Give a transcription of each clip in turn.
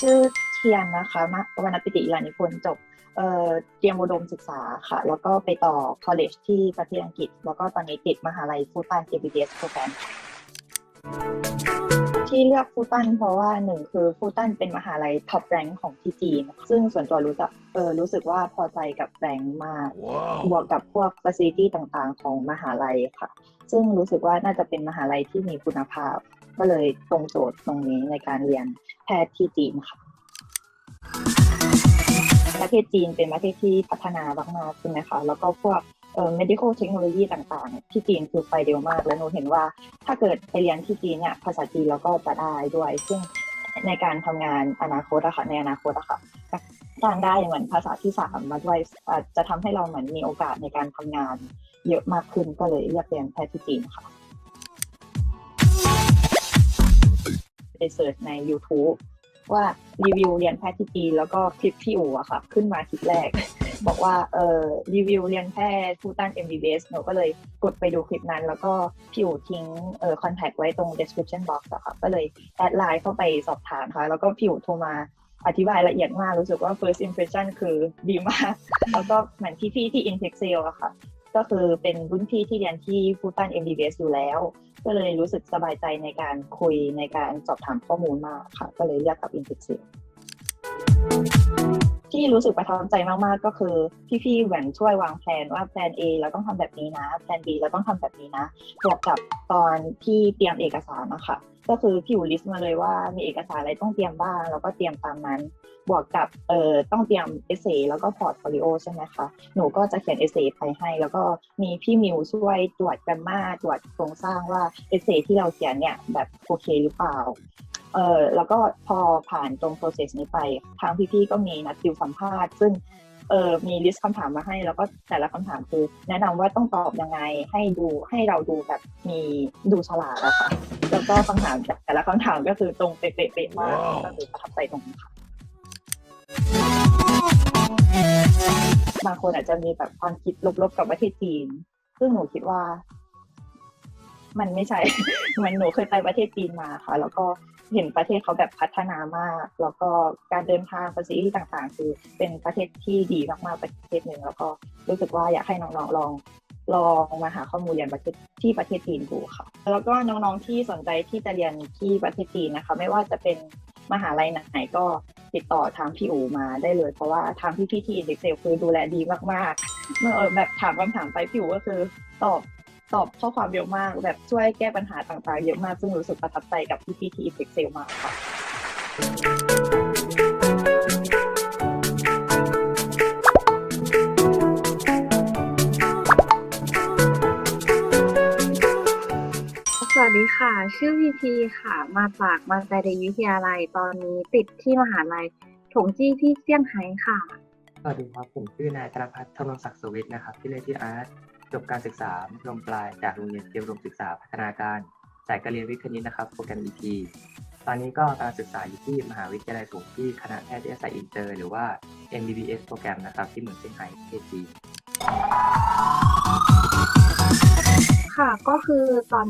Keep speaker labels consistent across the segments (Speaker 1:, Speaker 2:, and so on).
Speaker 1: ชื่อเทียนนะคะมวรรณปิติยานิพนธ์จบเอ่อเตรียมอุดมศึกษาค่ะ แล้วก็ไปต่อ college ที่ประเทศอังกฤษ แล้วก็ตอนนี้ติดมหาลัยฟูตัน MBBS โปรแกรมที่เลือกฟูตันเพราะว่าหนึ่งคือฟูตันเป็นมหาลัยท็อปแรงของที่จีน ซึ่งส่วนตัวรู้จักเออรู้สึกว่าพอใจกับแรงมากบวกกับพวก facility ต่างๆ ของมหาลัยค่ะ ซึ่งรู้สึกว่าน่าจะเป็นมหาลัยที่มีคุณภาพ ก็เลยตรงโจทย์ตรงนี้ในการเรียนแพทย์ที่จีนค่ะ ประเทศจีนเป็นประเทศที่พัฒนามากๆใช่ไหมคะ แล้วก็พวกเอ่อ medical technology ต่างๆ ที่จีนคือไปเร็วมาก แล้วหนูเห็นว่าถ้าเกิดไปเรียนที่จีนเนี่ยภาษาจีนเราก็จะได้ด้วย ซึ่งในการทำงานอนาคตอะค่ะในอนาคตอะค่ะการได้เหมือนภาษาที่สามมาด้วยจะทำให้เราเหมือนมีโอกาสในการทำงานเยอะมากขึ้นก็เลยเลือกเรียนแพทย์ที่จีนค่ะ ไปเสิร์ชใน YouTube ว่ารีวิวเรียนแพทย์ที่จีนแล้วก็คลิปพี่อู๋อะค่ะขึ้นมาคลิปแรก บอกว่าเออรีวิวเรียนแพทย์ผู้ตั้ง MBBS หนูก็เลยกดไปดูคลิปนั้น แล้วก็พี่อู๋ทิ้งเอ่อคอนแทคไว้ตรง description box อะค่ะก็เลยแอดไลน์เข้าไปสอบถามค่ะ แล้วก็พี่อู๋โทรมาอธิบายละเอียดมากรู้สึกว่า first impression คือดีมาก แล้วก็เหมือนพี่ๆที่ Intexel อะค่ะ ก็คือเป็นรุ่นพี่ที่เรียนที่ฟูตัน MBBS อยู่แล้ว ก็เลยรู้สึกสบายใจในการคุยในการสอบถามข้อมูลมากค่ะ ก็เลยเลือกกับ i n t e x ที่รู้สึกประทับใจมากๆ ก็คือพี่ๆแหวนช่วยวางแผนว่าแผน A เราต้องทำแบบนี้นะแผน B เราต้องทำแบบนี้นะบวกกับตอนที่เตรียมเอกสารนะคะ ก็คือพี่อูลิสต์มาเลยว่ามีเอกสารอะไรต้องเตรียมบ้าง แล้วก็เตรียมตามนั้น บวกกับเอ่อต้องเตรียมเอเซแล้วก็พอร์ตโฟลิโอใช่ไหมคะ หนูก็จะเขียนเอเซไปให้ แล้วก็มีพี่มิวช่วยตรวจแกรมมาตรวจโครงสร้างว่าเอเซที่เราเขียนเนี่ยแบบโอเคหรือเปล่าเออแล้วก็พอผ่านตรง process นี้ไป ทางพี่ๆก็มีนัดติวสัมภาษณ์ ซึ่ง เออมีลิสต์คำถามมาให้ แล้วก็แต่ละคำถามคือ แนะนำว่าต้องตอบยังไงให้ดูให้เราดูแบบมีดูฉลาดอะค่ะแล้วก็คำถามแต่ละคำถามก็คือตรงเป๊ะๆมากก็คือประทับใจตรงนี้ค่ะบางคนอาจจะมีแบบความคิดลบๆกับประเทศจีน ซึ่งหนูคิดว่า มันไม่ใช่เหมันหนูเคยไปประเทศจีนมาค่ะ แล้วก็ เห็นประเทศเขาแบบพัฒนามาก แล้วก็การเดินทางภาษีที่ต่างๆ คือเป็นประเทศที่ดีมากๆประเทศหนึ่งแล้วก็รู้สึกว่าอยากให้น้องๆลองลองมาหาข้อมูลเรียนประเทศที่ประเทศจีนดูค่ะ แล้วก็น้องๆที่สนใจที่จะเรียนที่ประเทศจีนนะคะ ไม่ว่าจะเป็นมหาลัยไหนก็ติดต่อทางพี่อูมาได้เลย เพราะว่าทางพี่ๆที่อินเด็กเซลคือดูแลดีมากๆ เมื่อแบบถามคำถามไปพี่อูก็คือตอบ ตอบข้อความเยอะมาก แบบช่วยแก้ปัญหาต่างๆ เยอะมาก ซึ่งรู้สึกประทับใจกับพี่ๆที่อินเด็กเซลมากค่ะ
Speaker 2: สวัสดีค่ะ ชื่อพีพีค่ะ มาจากมาใจเดวิทยาลัย ตอนนี้ติดที่มหาลัยถงจี้ที่เซี่ยงไฮ้ค่ะ
Speaker 3: สวัสดีครับ ผมชื่อนายธนพัฒน์ธนงศักดิ์สวิทย์นะครับ ที่อเล่นที่อาร์ต จบการศึกษามัธยมปลายจากโรงเรียนเตรียมอุดมศึกษาพัฒนาการสายการเรียนวิทย์คณิตนะครับ โปรแกรม EP ตอนนี้ก็การศึกษาอยู่ที่มหาวิทยาลัยผมที่คณะแพทยศาสตร์อินเตอร์ หรือว่า MBBS โปรแกรมนะครับ ที่เมืองเซี่ยงไฮ้ประเทศจีน
Speaker 2: ค่ะก็คือตอน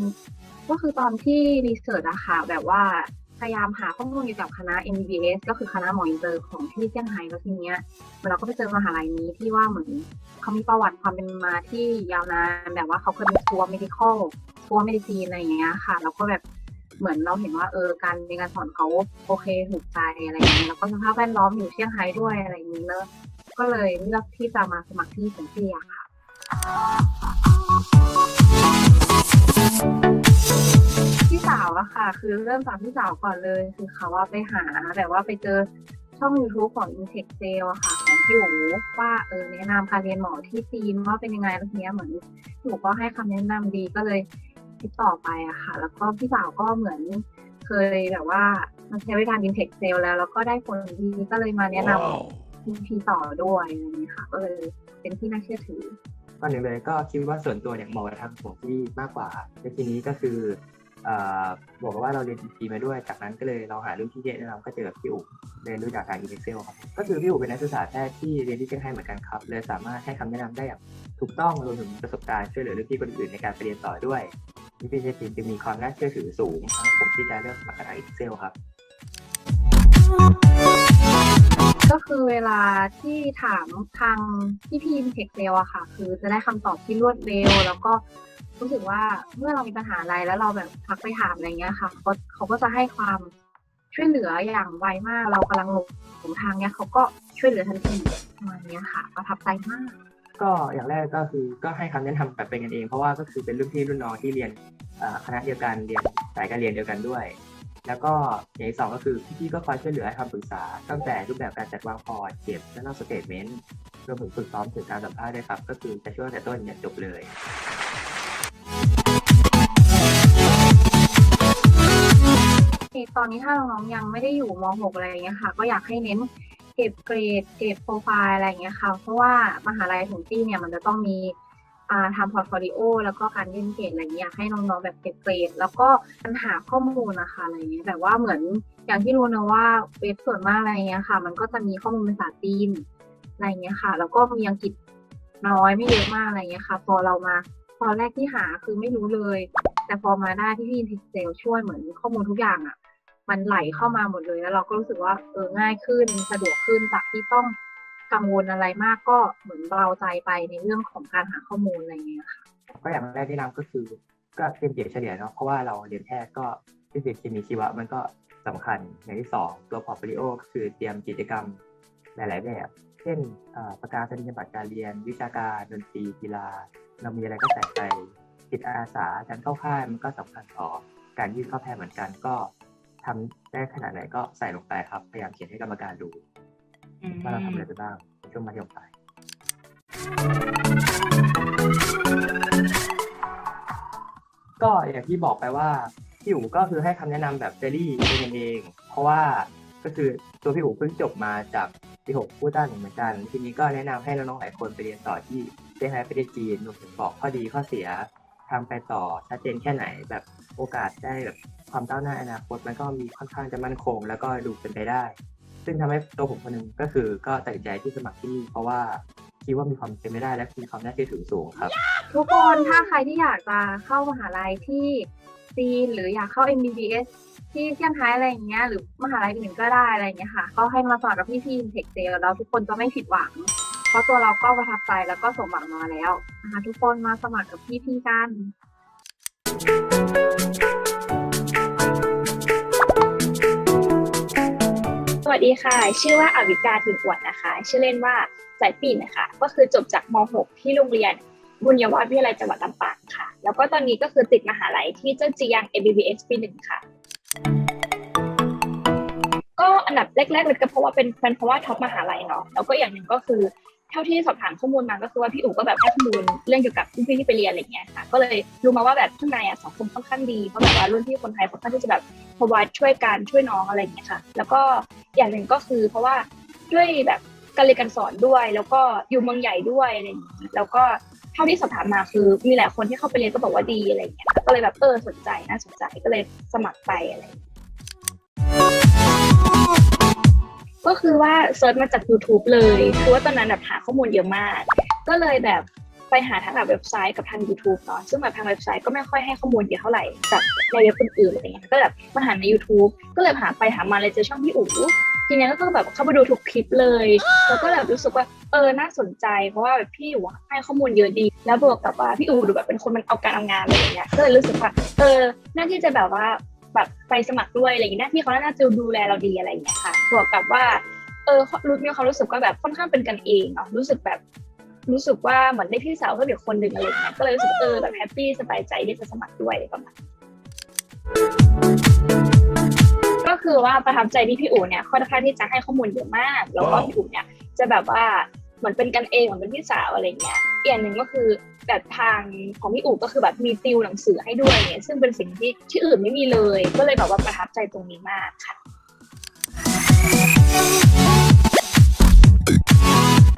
Speaker 2: ก็คือตอนที่รีเสิร์ชอะค่ะแบบว่า พยายามหาข้อมูลเกี่ยวกับคณะ MBBS ก็คือคณะหมออินเตอร์ของที่เซี่ยงไฮ้แล้วทีเนี้ยเราก็ไปเจอมหาลัยนี้ที่ว่าเหมือนเขามีประวัติความเป็นมาที่ยาวนานแบบว่าเขาเคยเป็นทัวร์ medical ทัวร์ medicine อะไรอย่างเงี้ยค่ะแล้วก็แบบเหมือนเราเห็นว่าเออการเรียนการสอนเขาโอเคถูกใจอะไรอย่างเงี้ยแล้วก็สภาพแวดล้อมอยู่เซี่ยงไฮ้ด้วยอะไรอย่างนี้เนอะก็เลยเลือกที่จะมาสมัครที่เซนเซียค่ะ พี่สาวอะค่ะ คือเริ่มจากพี่สาวก่อนเลย คือเขาว่าไปหาแบบว่าไปเจอช่อง YouTube ของ Intech s a l อะค่ะ ของพี่หูว่าเออแนะนำการเรียนหมอที่จีนว่าเป็นยังไงแล้วทีเนี้ยเหมือนพี่หูก็ให้คำแนะนำดีก็เลยติดต่อไปอะค่ะ แล้วก็พี่สาวก็เหมือนเคยแบบว่ามันใช้บริการ Intech s a l แล้ว แล้วก็ได้ผลดีก็เลยมาแนะนำพี่พีต่อด้วยอะไรอย่างนี้ยค่ะ ก็เลยเป็นที่น่าเชื่อถือ
Speaker 3: ก่อนหนึ่งเลยก็คิดว่าส่วนตัวเนี่ยเหมาะกับทางผมที่มากกว่าในทีนี้ก็คือเอ่อ บอกว่าเราเรียน EP มาด้วย จากนั้นก็เลยเราหารุ่นพี่แนะนำก็เจอกับพี่อุ๋เลยรู้จักทาง Excel ครับก็คือพี่อุ๋เป็นนักศึกษาแพทย์ที่เรียนที่เซี่ยงไฮ้เหมือนกันครับเลยสามารถให้คำแนะนำได้อย่างถูกต้องรวมถึงประสบการณ์ช่วยเหลือรุ่นพี่คนอื่นในการไปเรียนต่อด้วยพี่พี่เจทีจึงมีความน่าเชื่อถือสูงทำให้ผมที่จะเลือกสมัครคณะ Excel ครับ
Speaker 2: ก็คือเวลาที่ถามทางพี่พีมเทคเซลอะค่ะ คือจะได้คำตอบที่รวดเร็ว แล้วก็ รู้สึกว่าเมื่อเรามีปัญหาอะไรแล้วเราแบบทักไปถามอะไรเงี้ยค่ะเขาเขาก็จะให้ความช่วยเหลืออย่างไวมาก เรากำลังหลงทางเนี้ยเขาก็ช่วยเหลือทันทีประมาณเนี้ยค่ะประทับใจมาก
Speaker 3: ก็อย่างแรกก็คือก็ให้คำแนะนำแบบเป็นกันเอง เพราะว่าก็คือเป็นรุ่นพี่รุ่นน้องที่เรียนคณะเดียวกันเรียนสายการเรียนเดียวกันด้วย แล้วก็อย่างที่สองก็คือพี่ๆก็คอยช่วยเหลือให้คำปรึกษาตั้งแต่รูปแบบการจัดวางพอร์ตเก็บและเล่าสเตทเมนต์รวมถึงฝึกซ้อมถึงการสัมภาษณ์ด้วยครับ ก็คือจะช่วยแต่ต้นยันจบเลย
Speaker 2: อนนี้ถ้าน้องๆยังไม่ได้อยู่ม .6 อะไรอย่างเงี้ยค่ะ ก็อยากให้เน้นเก็บเกรดเก็บโปรไฟล์อะไรอย่างเงี้ยค่ะ เพราะว่ามหาลัยถึงที่เนี่ยมันจะต้องมีทำพอร์ตโฟลิโอแล้วก็การยื่นเกรดอะไรเงี้ยให้น้องๆแบบเก็บเกรด แล้วก็ปัญหาข้อมูลนะคะอะไรเงี้ยแบบว่าเหมือนอย่างที่รู้นะว่าเว็บส่วนมากอะไรเงี้ยค่ะ มันก็จะมีข้อมูลภาษาจีนอะไรเงี้ยค่ะ แล้วก็มีอังกฤษน้อยไม่เยอะมากอะไรเงี้ยค่ะ พอเรามาตอนแรกที่หาคือไม่รู้เลย แต่พอมาได้ที่พี่อินทิเซลช่วยเหมือนข้อมูลทุกอย่างอะ มันไหลเข้ามาหมดเลยแล้วเราก็รู้สึกว่าเออง่ายขึ้นสะดวกขึ้นจากที่ต้องกังวลอะไรมากก็เหมือนเบาใจไปในเรื่องของการหาข้อมูลอะไรเงี้ยค่ะ
Speaker 3: ก็อย่างแรกที่นำก็คือก็เตรียมเกรดเฉลี่ยเนาะเพราะว่าเราเรียนแพทย์ก็ฟิสิกส์เคมีชีวะมันก็สำคัญอย่างที่สองตัวพอร์ตโฟลิโอก็คือเตรียมกิจกรรมหลาย ๆ แบบ เช่นประกาศนียบัตรการเรียน วิชาการดนตรีกีฬา เรามีอะไรก็ใส่ไปจิตอาสาการเข้าค่ายมันก็สำคัญต่อการยื่นเข้าแพทย์เหมือนกันก็ ทำได้ขนาดไหนก็ใส่ลงไปครับ พยายามเขียนให้กรรมการดูว่าเราทำอะไรไปบ้างในช่วงมัธยมปลายก็อย่างที่บอกไปว่าพี่อู๋ก็คือให้คำแนะนำแบบเจลี่เป็นกันเอง เพราะว่าก็คือตัวพี่อู๋เพิ่งจบมาจากปีหกผู้ต้านเหมือนกัน ทีนี้ก็แนะนำให้น้องๆหลายคนไปเรียนต่อที่เซี่ยงไฮ้ประเทศจีนรวมถึงบอกข้อดีข้อเสียทำไปต่อชัดเจนแค่ไหนแบบโอกาสได้แบบ ความก้าวหน้าอนาคตมันก็มีค่อนข้างจะมั่นคง แล้วก็ดูเป็นไปได้ ซึ่งทำให้ตัวผมคนหนึงก็คือก็ตัดใจที่สมัครที่นี่เพราะว่าคิดว่ามีความเป็นไปได้และมีความน่าเชื่อถือสูงครับ
Speaker 2: ทุกคนถ้าใครที่อยากจะเข้ามหาลัยที่จีนหรืออยากเข้า MBBS ที่เซี่ยงไฮ้อะไรอย่างเงี้ยหรือมหาลัยอื่นก็ได้อะไรอย่างเงี้ยค่ะ ก็ให้มาสมัครกับพี่พีเทคเซลแล้วทุกคนจะไม่ผิดหวัง เพราะตัวเราก็ประทับใจแล้วก็สมหวังมาแล้วนะคะทุกคนมาสมัครกับพี่พีกัน
Speaker 4: สวัสดีค่ะ ชื่อว่าอวิกาถิ่นอวดนะคะ ชื่อเล่นว่าสายปิ่นนะคะ ก็คือจบจากม .6 ที่โรงเรียนบุญยวัฒน์วิทยาลัยจังหวัดลำปางค่ะ แล้วก็ตอนนี้ก็คือติดมหาลัยที่เจ้าจียัง MBBS ปีหนึ่งค่ะ ก็อันดับแรกๆเลยก็เพราะว่าเป็นเป็นเพราะว่าท็อปมหาลัยเนาะ แล้วก็อย่างหนึ่งก็คือ เท่าที่สอบถามข้อมูลมาก็คือว่าพี่อู๋ก็แบบให้ข้อมูลเรื่องเกี่ยวกับรุ่นพี่ที่ไปเรียนอะไรเงี้ยค่ะ ก็เลยรู้มาว่าแบบข้างในอะสังคมค่อนข้างดีเพราะแบบว่ารุ่นพี่คนไทยค่อนข้างที่จะแบบพวัดช่วยกันช่วยน้องอะไรเงี้ยค่ะ แล้วก็อย่างหนึ่งก็คือเพราะว่าด้วยแบบการเรียนการสอนด้วย แล้วก็อยู่เมืองใหญ่ด้วยอะไรเงี้ยแล้วก็เท่าที่สอบถามมาคือมีหลายคนที่เข้าไปเรียนก็บอกว่าดีอะไรเงี้ยก็เลยแบบเออสนใจน่าสนใจก็เลยสมัครไปอะไร ก็คือว่าเซิร์ชมาจาก YouTube เลยคือว่าตอนนั้นแบบหาข้อมูลเยอะมาก ก็เลยแบบไปหาทางแบบเว็บไซต์กับทาง YouTube เนาะซึ่งแบบทางเว็บไซต์ก็ไม่ค่อยให้ข้อมูลเยอะเท่าไหร่กับในเว็บอื่นๆอะไรเงี้ยก็แบบมาหาใน YouTube ก็เลยหาไปหามาเลยเจอช่องพี่อู๋ทีนี้ก็แบบเข้าไปดูทุกคลิปเลย แล้วก็แบบรู้สึกว่าเออน่าสนใจ เพราะว่าแบบพี่อู๋ให้ข้อมูลเยอะดี แล้วบวกกับว่าพี่อู๋ดูแบบเป็นคนมันเอาการเอางานอะไรอย่างเงี้ยก็เลยรู้สึกว่าเออน่าที่จะแบบว่า แบบไปสมัครด้วยอะไรอย่างเงี้ยหน้าที่เขาน่าจะดูแลเราดีอะไรอย่างเงี้ยค่ะบวกกับว่าเออรู้มีความรู้สึกว่าแบบค่อนข้างเป็นกันเองเนาะรู้สึกแบบรู้สึกว่าเหมือนได้พี่สาวเพิ่มอีกคนหนึ่งอะไรเงี้ยก็เลยรู้สึกเออแบบแฮปปี้สบายใจที่จะสมัครด้วยประมาณนั้นก็คือว่าประทับใจที่พี่อู๋เนี่ยค่อนข้างที่จะให้ข้อมูลเยอะมาก แล้วก็พี่อู๋เนี่ยจะแบบว่า เหมือนเป็นกันเองเหมือนเป็นพี่สาวอะไรเงี้ยอีกอย่างหนึ่งก็คือแบบทางของพี่อู๋ก็คือแบบมีติวหนังสือให้ด้วยเนี่ยซึ่งเป็นสิ่งที่ที่อื่นไม่มีเลย ก็เลยแบบว่าประทับใจตรงนี้มากค่ะ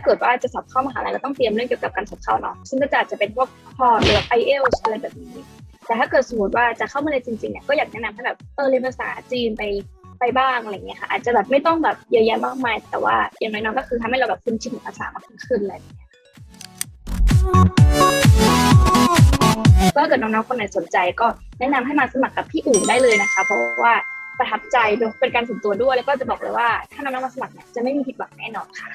Speaker 4: เกิดว่าจะสอบเข้ามหาลัยก็ต้องเตรียมเรื่องเกี่ยวกับการสอบเข้าเนาะซึ่งก็จะอาจจะเป็นพวกพอหรือแบบ IELTS อะไรแบบนี้แต่ถ้าเกิดสมมติว่าจะเข้ามาในยจริงๆเนี่ยก็อยากแนะนำให้แบบเออเรียนภาษาจีนไป ไปบ้างอะไรเงี้ยค่ะอาจจะแบบไม่ต้องแบบเยอะแยะมากมาย แต่ว่าอย่างน้อยๆก็คือทำให้เราแบบคุ้นชินกับภาษามากขึ้นอะไรอย่างเงี้ยก็เกิดน้องๆคนไหนสนใจก็แนะนำให้มาสมัครกับพี่อู๋ได้เลยนะคะ เพราะว่าประทับใจเป็นการส่วนตัวด้วยแล้วก็จะบอกเลยว่า ถ้าน้องๆมาสมัครเนี่ยจะไม่มีผิดหวังแน่นอนค่ะ